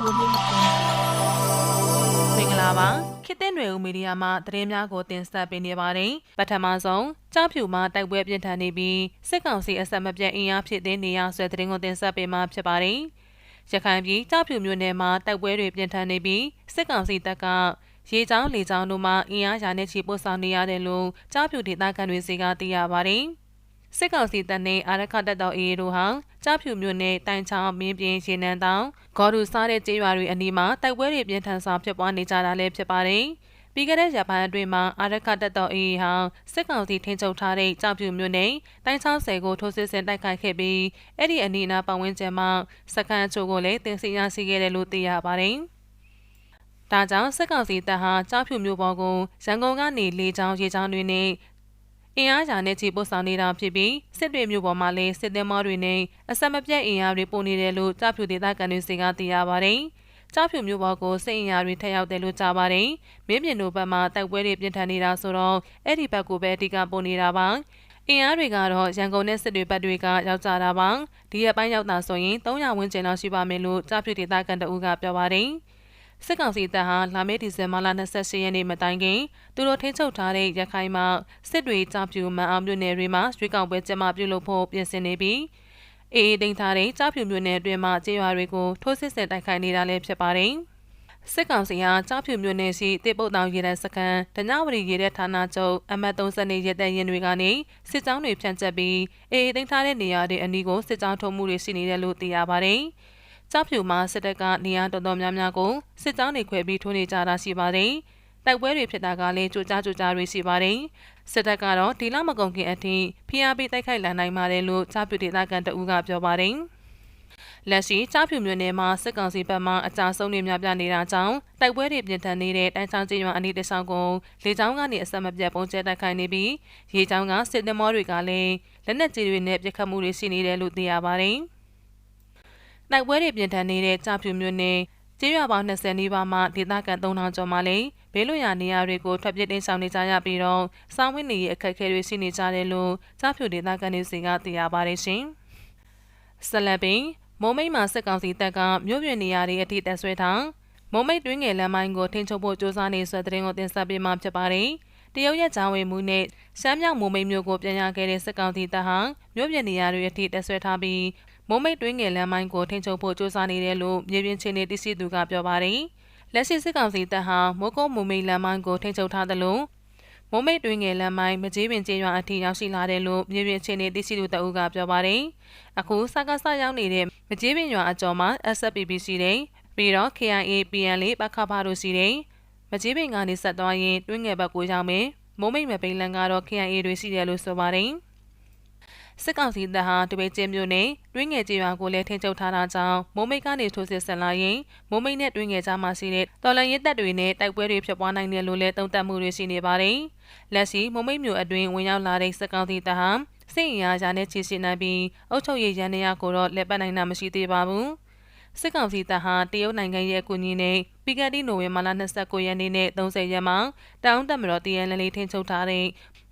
ကိုလေးကိုမင်္ဂလာပါခေတ်သစ်နွယ်ဦးမီဒီယာမှသတင်းများကိုတင်ဆက်ပေးနေပါတယ်ပထမဆုံးကြောက်ဖြူမှတိုက်ပွဲပြင်းထန်နေပြီးစစ်ကောင်စီအဆက်မပြတ်အင်အားဖြစ်တဲ့နေရာဆွဲသတင်းကိုတင်ဆက်ပေးမှာဖြစ်ပါတယ်ရခိုင်ပြည်ကြောက်ဖြူမြို့နယ်မှာတိုက်ပွဲတွေပြင်းထန်နေပြီးစစ်ကောင်စီတပ်ကရေချောင်းလေချောင်းတို့မှအင်အားရာနဲ့ချီပို့ဆောင်နေရတယ်လို့ကြောက်ဖြူဒေသခံတွေစီကသိရပါတယ် စစ်ကောင်စီတပ်နဲ့အာရခတပ်တော်အေးတို့ဟာကြားဖြူမြို့နယ်တိုင်ချောင်းမင်းပြင်းရေနံတောင်ဂေါ်ဒူစားတဲ့ကျေးရွာတွေအနီးမှာတိုက်ပွဲတွေပြင်းထန်စွာဖြစ်ပွားနေကြတာလည်းဖြစ်ပါတယ်။ပြီးခဲ့တဲ့ရက်ပိုင်းအတွင်းမှာအာရခတပ်တော်အေးဟာစစ်ကောင်စီထိန်းချုပ်ထားတဲ့ကြောက်ဖြူမြို့နယ်တိုင်ချောင်းဆယ်ကိုထိုးစစ်ဆင်တိုက်ခိုက်ခဲ့ပြီးအဲ့ဒီအနီးအနားပတ်ဝန်းကျင်မှာစခန်းအချို့ကိုလည်းတင်စီရရှိခဲ့တယ်လို့သိရပါတယ်။ဒါကြောင့်စစ်ကောင်စီတပ်ဟာကြောက်ဖြူမြို့ပေါ်ကိုရန်ကုန်ကနေလေကြောင်းရေကြောင်းတွေနဲ့ အင်အားရာနဲ့ချီပို့ဆောင်နေတာဖြစ်ပြီးစစ်တွေမျိုးပေါ်မှာလည်းစစ်သည်မောတွေနဲ့အဆက်မပြတ်အင်အားတွေပို့နေတယ်လို့ကြားဖြူဒေသခံတွေစီကသိရပါတယ်။ကြားဖြူမျိုးပေါ်ကိုစစ်အင်အားတွေထက်ရောက်တယ်လို့ကြားပါတယ်။မင်းမြင်တို့ဘက်မှာတိုက်ပွဲတွေပြင်းထန်နေတာဆိုတော့အဲ့ဒီဘက်ကိုပဲအဓိကပို့နေတာပါ။အင်အားတွေကတော့ရန်ကုန်နဲ့စစ်တွေဘက်တွေကရောက်ကြတာပါ။ဒီရက်ပိုင်းရောက်တာဆိုရင်300ဝန်းကျင်လောက်ရှိပါမယ်လို့ကြားဖြူဒေသခံတအူးကပြောပါတယ်။ စစ်ကောင်စီတပ်ဟာလာမယ့်ဒီဇင်ဘာလ28ရက်နေ့မတိုင်ခင်သူတို့ထိန်းချုပ်ထားတဲ့ရခိုင်မှာစစ်တွေကြောက်ပြူမန်အောင်မြို့နယ်တွေမှာရွေးကောက်ပွဲကျင်းပပြုလုပ်ဖို့ပြင်ဆင်နေပြီးအေးအေးတင်ထားတဲ့ကြောက်ပြူမြို့နယ်အတွင်းမှာကျေးရွာတွေကိုထိုးစစ်ဆင်တိုက်ခိုက်နေတာလည်းဖြစ်ပါတယ်။စစ်ကောင်စီဟာကြောက်ဖြူမြို့နယ်ရှိတေပုတ်တောင်ရေတပ်စခန်းဒညဝရီရေတပ်ဌာနချုပ်အမတ်30နေရေတပ်ရင်တွေကနေစစ်ကြောင်းတွေဖြန့်ကျက်ပြီးအေးအေးတင်ထားတဲ့နေရာတွေအနီးကိုစစ်ကြောင်းထုံးမှုတွေရှိနေတယ်လို့သိရပါတယ်။ ကြောက်ဖြူမှာစစ်တပ်ကနေရာတော်တော်များများကိုစစ်ကြောင်းတွေခွဲပြီးထိုးနေကြတာရှိပါတယ်။တိုက်ပွဲတွေဖြစ်တာကလည်းကြိုကြားကြိုကြားတွေရှိပါတယ်။စစ်တပ်ကတော့ဒီလမကုန်ခင်အထိဖိအားပေးတိုက်ခိုက်လာနိုင်ပါတယ်လို့ကြောက်ဖြူဒေသခံတအူးကပြောပါတယ်။လက်ရှိကြားဖြူမြို့နယ်မှာစစ်ကောင်စီဘက်မှအကြဆုံးတွေများပြနေတာကြောင့်တိုက်ပွဲတွေပြင်ထန်နေတဲ့တန်းချောင်းကျေးရွာအနီးတစ်ဆောင်ကိုလေကြောင်းကနေအဆက်မပြတ်ပုံကျဲတိုက်ခိုက်နေပြီးရေကြောင်းကစစ်သမောတွေကလည်းလက်နက်ကြီးတွေနဲ့ပစ်ခတ်မှုတွေရှိနေတယ်လို့သိရပါတယ်။ တိုက်ပွဲတွေပြင်ထန်နေတဲ့ကြဖြူမြို့နယ်ကျေးရွာပေါင်း20နီးပါးမှဒေသခံ3000ကျော်မှလည်းဘေးလွတ်ရာနေရာတွေကိုထွက်ပြေးတင်းဆောင်နေကြရပြီးတော့စောင်းဝင်းနေရဲ့အခက်အခဲတွေရှိနေကြတယ်လို့ကြဖြူဒေသခံတွေစီကသိရပါတယ်ရှင်။ဆလပင်မုံမိတ်မှာစစ်ကောင်စီတပ်ကမြို့ပြနေရာတွေအထိတက်ဆွဲထားမုံမိတ်တွင်းငယ်လမ်းမိုင်းကိုထိန်းချုပ်ဖို့စ조사နေဆွဲတဲ့ရင်ကိုတင်ဆက်ပေးမှဖြစ်ပါတယ်။တရုတ်ရဲ့ဂျာဝင်မှုနဲ့ရှမ်းမြောက်မုံမိတ်မြို့ကိုပြန်ရခဲ့တဲ့စစ်ကောင်စီတပ်ဟာမြို့ပြနေရာတွေအထိတက်ဆွဲထားပြီး မုံမိတ်တွင်းငယ်လမ်းမိုင်းကိုထိန်းချုပ်ဖို့စ조사နေတယ်လို့မြေပြင်ချင်းနေတရှိသူကပြောပါတယ်။လက်ရှိစစ်ကောင်စီတပ်ဟာမိုးကုတ်မုံမိတ်လမ်းမိုင်းကိုထိန်းချုပ်ထားသလိုမုံမိတ်တွင်းငယ်လမ်းမိုင်းမကြီးပင်ကျေးရွာအထိရောက်ရှိလာတယ်လို့မြေပြင်ချင်းနေတရှိသူတအုပ်ကပြောပါတယ်။အခုစကားဆရောက်နေတဲ့မကြီးပင်ရွာအကျော်မှာ SFPB ရှိတယ်။ပြီးတော့ KIA PN လေးပခဖာတို့ရှိတယ်။မကြီးပင်ကနေဆက်သွားရင်တွင်းငယ်ဘက်ကိုရောက်မယ်။မုံမိတ်မပိန်လန်ကတော့ KIA တွေရှိတယ်လို့ဆိုပါတယ်။ စစ်ကောင်စီတပ်ဟာတပိတ်ကျင်းမြို့နယ်တွင်းငယ်ကျေးရွာကိုလည်းထိန်းချုပ်ထားတာကြောင့်မိုးမိတ်ကနေထိုးစစ်ဆင်လာရင်မိုးမိတ်နဲ့တွင်းငယ်ကြားမှာရှိတဲ့တော်လန်ရဲတပ်တွေနဲ့တိုက်ပွဲတွေဖြစ်ပွားနိုင်တယ်လို့လည်းသုံးသပ်မှုတွေရှိနေပါတယ်။လက်ရှိမိုးမိတ်မြို့အတွင်းဝင်ရောက်လာတဲ့စစ်ကောင်စီတပ်ဟာစစ်အင်အားရာနဲ့ချီရှိနိုင်ပြီးအုပ်ချုပ်ရေးရန်နေရကိုတော့လက်ပတ်နိုင်တာမရှိသေးပါဘူး။စစ်ကောင်စီတပ်ဟာတရုတ်နိုင်ငံရဲ့အကူအညီနဲ့ပီကတိနိုဝင်ဘာလ29ရက်နေ့နဲ့30ရက်မှာတောင်းတက်မတော်တရန်လေးထိန်းချုပ်ထားတဲ့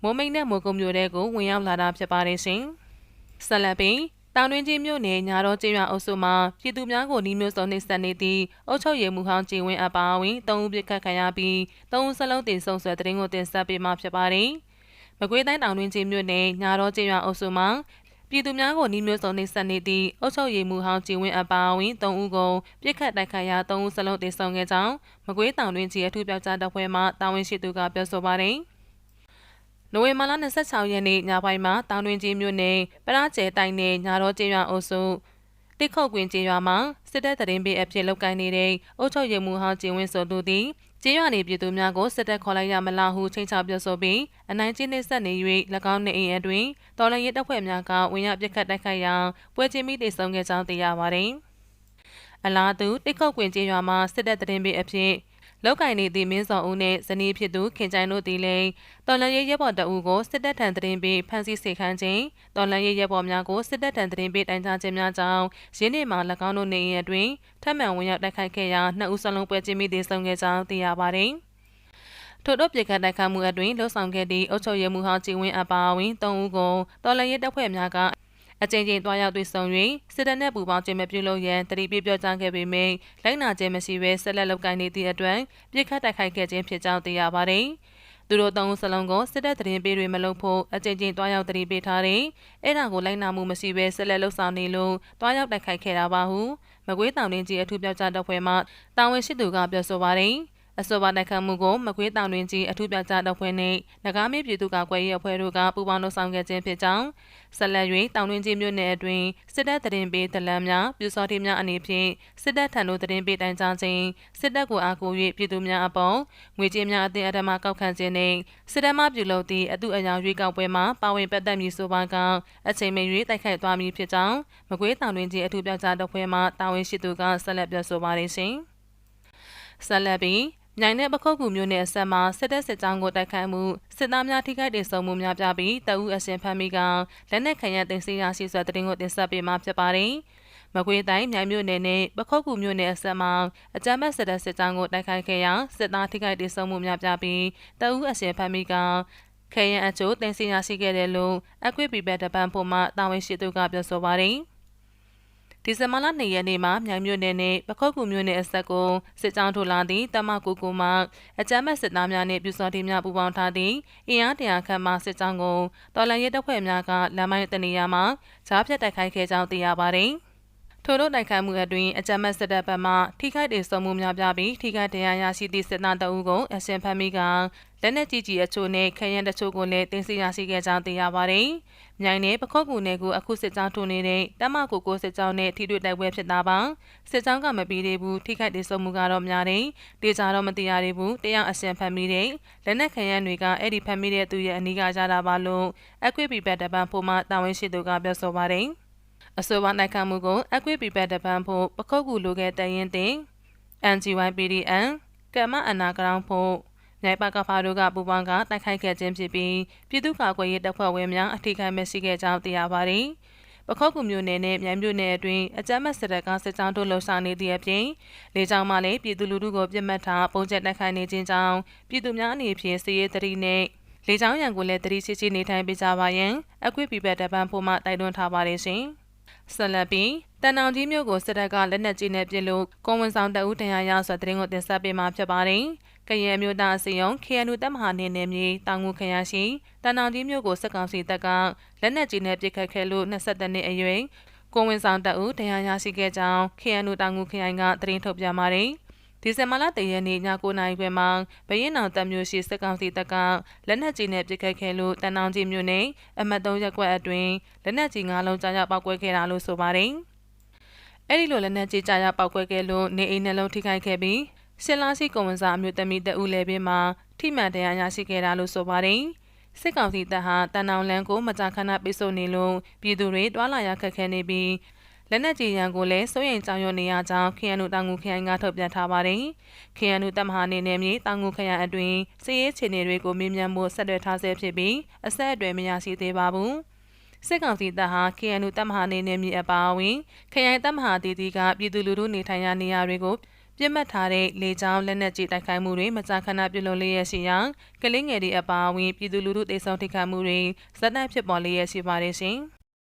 မိုးမိတ်နဲ့မိုးကုံမျိုးတွေကိုဝင်ရောက်လာတာဖြစ်ပါတယ်ရှင်။ဆက်လက်ပြီးတောင်တွင်းကြီးမြို့နယ်ညာတော်ကျေးရွာအုပ်စုမှာပြည်သူများကိုနှီးမျိုးစုံနှိမ့်ဆက်နေသည့်အုပ်ချုပ်ရေးမှူးဟောင်းကြည်ဝင်းအပါအဝင်၃ဦးပြစ်ခတ်ခံရပြီး၃ဦးစလုံးတင်ဆုံဆွဲတရင်ကိုတင်ဆက်ပေးမှဖြစ်ပါတယ်။မကွေးတိုင်းတောင်တွင်းကြီးမြို့နယ်ညာတော်ကျေးရွာအုပ်စုမှာပြည်သူများကိုနှီးမျိုးစုံနှိမ့်ဆက်နေသည့်အုပ်ချုပ်ရေးမှူးဟောင်းကြည်ဝင်းအပါအဝင်၃ဦးကိုပြစ်ခတ်တိုက်ခိုက်ရာ၃ဦးစလုံးတင်ဆောင်ခဲ့ကြောင်းမကွေးတောင်တွင်းကြီးအထူးပြောကြားတပ်ဖွဲ့မှတာဝန်ရှိသူကပြောဆိုပါတယ်။ နိုဝင်ဘာလ26ရက်နေ့ညပိုင်းမှာတောင်တွင်ကြီးမြို့နယ်ပရကျဲတိုင်းနယ်ညာတော်ကျေးရွာအုပ်စုတိခုတ်ကွင်းကျေးရွာမှာစစ်တပ်တရင်ပေးအဖြစ်လုပ်ကိုင်နေတဲ့အုပ်ချုပ်ရေးမှူးဟောင်းကျင်းဝင်းဆိုသူသည်ကျေးရွာနေပြည်သူများကိုစစ်တပ်ခေါ်လိုက်ရမလားဟုချိန်ချပြောဆိုပြီးအနိုင်ကျင်းနှိဆက်နေ၍၎င်းနေအိမ်အတွင်းတော်လရင်တပ်ဖွဲ့များကဝင်ရောက်ပစ်ခတ်တိုက်ခိုက်ရာပွဲချင်းမိတေဆုံးခဲ့ကြောင်းသိရပါသည်အလားတူတိခုတ်ကွင်းကျေးရွာမှာစစ်တပ်တရင်ပေးအဖြစ် လောက်ကင်နေသည့်မင်းစော်ဦးနှင့်ဇနီးဖြစ်သူခင်ချိုင်တို့သည်လည်းတော်လန်ရေးရဲဘော်တအူကိုစစ်တပ်ထံတရင်ပေးဖမ်းဆီးစေခိုင်းခြင်းတော်လန်ရေးရဲဘော်များကိုစစ်တပ်ထံတရင်ပေးတိုင်ကြားခြင်းများကြောင့်ရင်းနှီးမှာ၎င်းတို့နေအိမ်အတွင်းထပ်မံဝင်ရောက်တိုက်ခိုက်ခဲ့ရာနှစ်ဦးစလုံးပွဲချင်းမိသေးဆုံးခဲ့ကြောင်းသိရပါသည်ထို့တော့ပြည်ကတိုက်ခတ်မှုအတွင်းလှုပ်ဆောင်ခဲ့သည့်အုပ်ချုပ်ရေးမှူးဟောင်းကြည်ဝင်းအပါအဝင်၃ဦးကိုတော်လန်ရေးတပ်ဖွဲ့များက အကြိမ်ကြိမ်တွားရောက်တွေ့ဆုံ၍စစ်တပ်နှင့်ပူးပေါင်းခြင်းမပြုလုပ်ရန်တတိပြပြောကြားခဲ့ပေမယ့်လိုက်နာခြင်းမရှိဘဲဆက်လက်လုပ်ကိုင်နေသည့်အတွက်ပြစ်ခတ်တိုက်ခိုက်ခဲ့ခြင်းဖြစ်ကြောင်းသိရပါသည်သူတို့သုံးဦးစလုံးကိုစစ်တပ်တရင်ပေးတွေမလုပ်ဖို့အကြိမ်ကြိမ်တွားရောက်တတိပေးထားတယ်။အဲ့ဒါကိုလိုက်နာမှုမရှိဘဲဆက်လက်လှုပ်ဆောင်နေလို့တွားရောက်တိုက်ခိုက်ခဲ့တာပါဟုမကွေးတောင်တွင်ကြီးအထူးပြောကြားတပ်ဖွဲ့မှတာဝန်ရှိသူကပြောဆိုပါတယ်။ အဆိုပါတိုက်ခတ်မှုကိုမကွေးတောင်တွင်ကြီးအထူးပြကြားတပ်ဖွဲ့နှင့်နဂါးမေပြည်သူ့ကာကွယ်ရေးအဖွဲ့တို့ကပူးပေါင်းလုပ်ဆောင်ခဲ့ခြင်းဖြစ်ကြောင်းဆက်လက်၍တောင်တွင်ကြီးမြို့နယ်အတွင်းစစ်တပ်တရင်ပေးတလန်းများပြူစောတိများအနေဖြင့်စစ်တပ်ထံသို့တရင်ပေးတိုင်ကြားခြင်းစစ်တပ်ကိုအားကိုး၍ပြည်သူများအပေါ်ငွေကြေးများအသင်းအဓမ္မကောက်ခံခြင်းနှင့်စစ်တပ်မှပြုလုပ်သည့်အတုအယောင်ရွေးကောက်ပွဲမှာပါဝင်ပတ်သက်မည်ဆိုပါကအချိန်မရွေးတိုက်ခိုက်သွားမည်ဖြစ်ကြောင်းမကွေးတောင်တွင်ကြီးအထူးပြကြားတပ်ဖွဲ့မှတာဝန်ရှိသူကဆက်လက်ပြောဆိုပါရရှင်ဆက်လက်ပြီး မြိုင်နဲ့ပခုတ်ကူမျိုးနယ်အဆက်မှာစစ်တပ်စစ်ကြောင်းကိုတိုက်ခိုက်မှုစစ်သားများထိခိုက်ဒေဆုံးမှုများပြပြီးတအူးအရှင်ဖမ်းမိကလက်နက်ခံရတင်စီရရှိစွာတရင်ကိုတင်ဆက်ပေးမှာဖြစ်ပါတယ်။မကွေးတိုင်းမြိုင်မြို့နယ်နဲ့ပခုတ်ကူမျိုးနယ်အဆက်မှာအကြမ်းဖက်စစ်တပ်စစ်ကြောင်းကိုတိုက်ခိုက်ခဲ့ရာစစ်သားထိခိုက်ဒေဆုံးမှုများပြပြီးတအူးအရှင်ဖမ်းမိကခဲရန်အချို့တင်စီရရှိခဲ့တယ်လို့အကွေပီဘက်တပန်ဖို့မှတာဝန်ရှိသူကပြောဆိုပါတယ်။ ဒီဇင်ဘာလ2ရက်နေ့မှာမြိုင်မြို့နယ်နဲ့ပခုတ်ကူမြို့နယ်အဆက်ကိုစစ်ကြောင်းထိုးလာသည့်တမကူကူမှအကြမ်းမဲ့စစ်သားများနှင့်ပြူစောတိများပူးပေါင်းထားသည့်အင်အားတရာခန့်မှစစ်ကြောင်းကိုတော်လန်ရဲတပ်ဖွဲ့များကလမ်းမိုင်းတနေရာမှာဂျားဖြတ်တိုက်ခိုက်ခဲ့ကြောင်းသိရပါသည်။ ထို့သောတိုက်ခိုက်မှုအတွင်းအကြမ်းဖက်စစ်တပ်ဘက်မှထိခိုက်ဒေဆုံးမှုများပြပြီးထိခိုက်ဒဏ်ရာရရှိသည့်စစ်သားတအုပ်ကိုအရှင်ဖမ်းမိကလက်နက်ကြီးကြီးအချို့နဲ့ခရမ်းတချို့ကိုလည်းတင်စီရရှိခဲ့ကြောင်းသိရပါတယ်။မြိုင်နယ်ပခော့ကူနယ်ကိုအခုစစ်ကြောင်းထိုးနေတဲ့တမကိုကိုစစ်ကြောင်းနဲ့ထိတွေ့တိုက်ပွဲဖြစ်တာပါ။စစ်ကြောင်းကမပြီးသေးဘူးထိခိုက်ဒေဆုံးမှုကတော့များတယ်။ဒေကြတော့မသိရသေးဘူး။တရားအရှင်ဖမ်းမိတဲ့လက်နက်ခရမ်းတွေကအဲ့ဒီဖမ်းမိတဲ့သူရဲ့အနီးကကြတာပါလို့အကွေပီဘက်တပန်ဖို့မှတာဝန်ရှိသူကပြောဆိုပါတယ်။ အဆိုပါနိုင်ခံမှုကိုအကွေပီပက်တပန်းဖို့ပခုတ်ကူလိုခဲ့တရင်တင် NGYPDN ကမ္မအနာကရောင်ဖို့နိုင်ပါကဖာတို့ကပူပေါင်းကတိုက်ခိုက်ခဲ့ခြင်းဖြစ်ပြီးပြည်သူ့ကာကွယ်ရေးတပ်ဖွဲ့ဝင်များအထိခိုက်မဲ့ရှိခဲ့ကြောင်းသိရပါတယ်။ပခောက်ကူမျိုးနယ်နဲ့မြိုင်မြို့နယ်အတွင်းအကြမ်းမဲ့စစ်တပ်ကစစ်ကြောင်းတို့လှုပ်ရှားနေသည့်အပြင်လေကြောင်းမှလည်းပြည်သူလူထုကိုပြစ်မှတ်ထားပုံကျက်တိုက်ခိုက်နေခြင်းကြောင့်ပြည်သူများအနေဖြင့်စီးရဲတရီနဲ့လေကြောင်းရန်ကိုလည်းတတိရှိရှိနေထိုင်ပေးကြပါရန်အကွေပီပက်တပ်ပန်းဖို့မှတိုက်တွန်းထားပါတယ်ရှင်။ ဆက်လက်ပြီးတန်အောင်ကြီးမြို့ကိုစစ်တပ်ကလက်နက်ကြီးနဲ့ပစ်လို့ကွန်ဝန်ဆောင်တအူးတန်ရာရဆိုတဲ့သတင်းကိုတင်ဆက်ပေးမှာဖြစ်ပါတယ်။ကရင်မျိုးသားအစီရင် KNU တပ်မဟာနေနယ်မြေတောင်ငူခရိုင်ရှိတန်အောင်ကြီးမြို့ကိုစစ်ကောင်စီတပ်ကလက်နက်ကြီးနဲ့ပစ်ခတ်ခဲ့လို့22နှစ်အရွယ်ကွန်ဝန်ဆောင်တအူးတန်ရာရရှိခဲ့ကြောင်း KNU တောင်ငူခရိုင်ကသတင်းထုတ်ပြန်ပါတယ်။ ဒီဇင်ဘာလတရက်နေ့ည9:00နာရီခွဲမှာဘရင်အောင်တပ်မျိုးရှိစစ်ကောင်စီတပ်ကလက်နက်ကြီးနဲ့ပစ်ခတ်ခဲ့လို့တန်အောင်ကြီးမြို့နယ်အမှတ်3ရပ်ကွက်အတွင်းလက်နက်ကြီး၅လုံးကြားရောက်ပောက်ကွဲခဲ့တာလို့ဆိုပါတယ်။အဲ့ဒီလိုလက်နက်ကြီးကြားရောက်ပောက်ကွဲခဲ့လို့နေအိမ်နှလုံးထိခိုက်ခဲ့ပြီးရှင်လာရှိကုံဝန်စာအမျိုးသမီးတဦးလည်းပြင်းမှာထိမှန်တရားရရှိခဲ့တာလို့ဆိုပါတယ်။စစ်ကောင်စီတပ်ဟာတန်အောင်လန်းကိုမကြာခဏပိတ်ဆို့နေလို့ပြည်သူတွေတွာလာရခက်ခဲနေပြီး လက်နက်ကြီးရန်ကိုလည်းစိုးရိမ်ကြောင်ရွံ့နေရကြောင်းခရန်နုတောင်ငူခရိုင်ကထုတ်ပြန်ထားပါတယ်။ခရန်နုတပ်မဟာနေနယ်မြေတောင်ငူခရိုင်အတွင်းစစ်ရေးခြေနေတွေကိုမေးမြန်းဖို့ဆက်သွယ်ထားဆဲဖြစ်ပြီးအဆက်အသွယ်မရရှိသေးပါဘူး။စစ်ကောင်စီတပ်ဟာ KNU တပ်မဟာနေနယ်မြေအပါအဝင်ခရိုင်တပ်မဟာတည်တည်ကပြည်သူလူထုနေထိုင်ရာနေရာတွေကိုပြစ်မှတ်ထားတဲ့လေကြောင်းလက်နက်ကြီးတိုက်ခိုက်မှုတွေမကြာခဏပြုလုပ်လျက်ရှိရာကလင်းငယ်တွေအပါအဝင်ပြည်သူလူထုတေဆုံးထိခိုက်မှုတွေဇက်တိုက်ဖြစ်ပေါ်လျက်ရှိပါတယ်ရှင်။